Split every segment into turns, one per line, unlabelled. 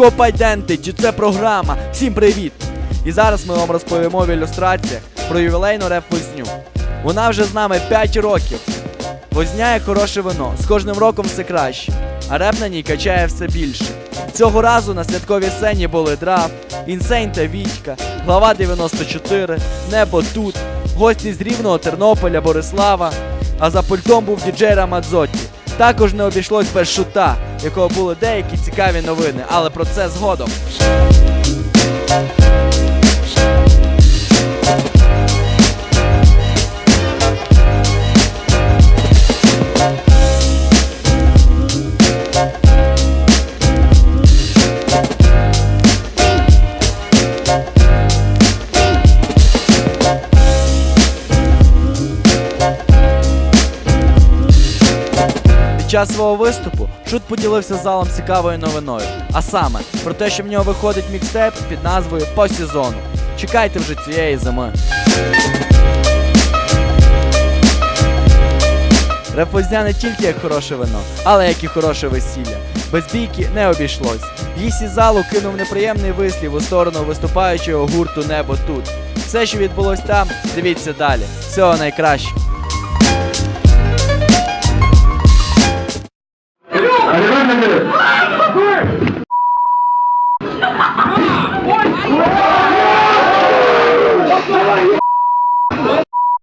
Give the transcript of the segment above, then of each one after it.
Хіп-хоп Identity – це програма. Всім привіт! І зараз ми вам розповімо в ілюстраціях про ювілейну реп-возню. Вона вже з нами 5 років. Возня як хороше вино, з кожним роком все краще, а реп на ній качає все більше. Цього разу на святковій сцені були Драв, Інсейн та Вітька, Глава 94, Небо тут, гості з рівного Тернополя, Борислава, а за пультом був діджей Рамадзотті. Також не обійшлось без шута, якого були деякі цікаві новини, але про це згодом. Час свого виступу Шут поділився з залом цікавою новиною, а саме про те, що в нього виходить мікстейп під назвою По сезону. Чекайте вже цієї зими. Репозня не тільки як хороше вино, але як і хороше весілля. Без бійки не обійшлось. Із залу кинув неприємний вислів у сторону виступаючого гурту Небо тут. Все, що відбулось там, дивіться далі. Всього найкращого.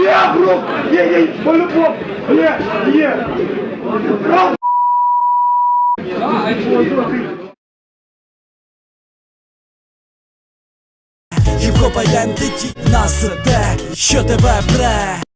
Є, бро! Є, є, по-любому! Є, є!
Хіп-хоп айдентиті нас те, що тебе пре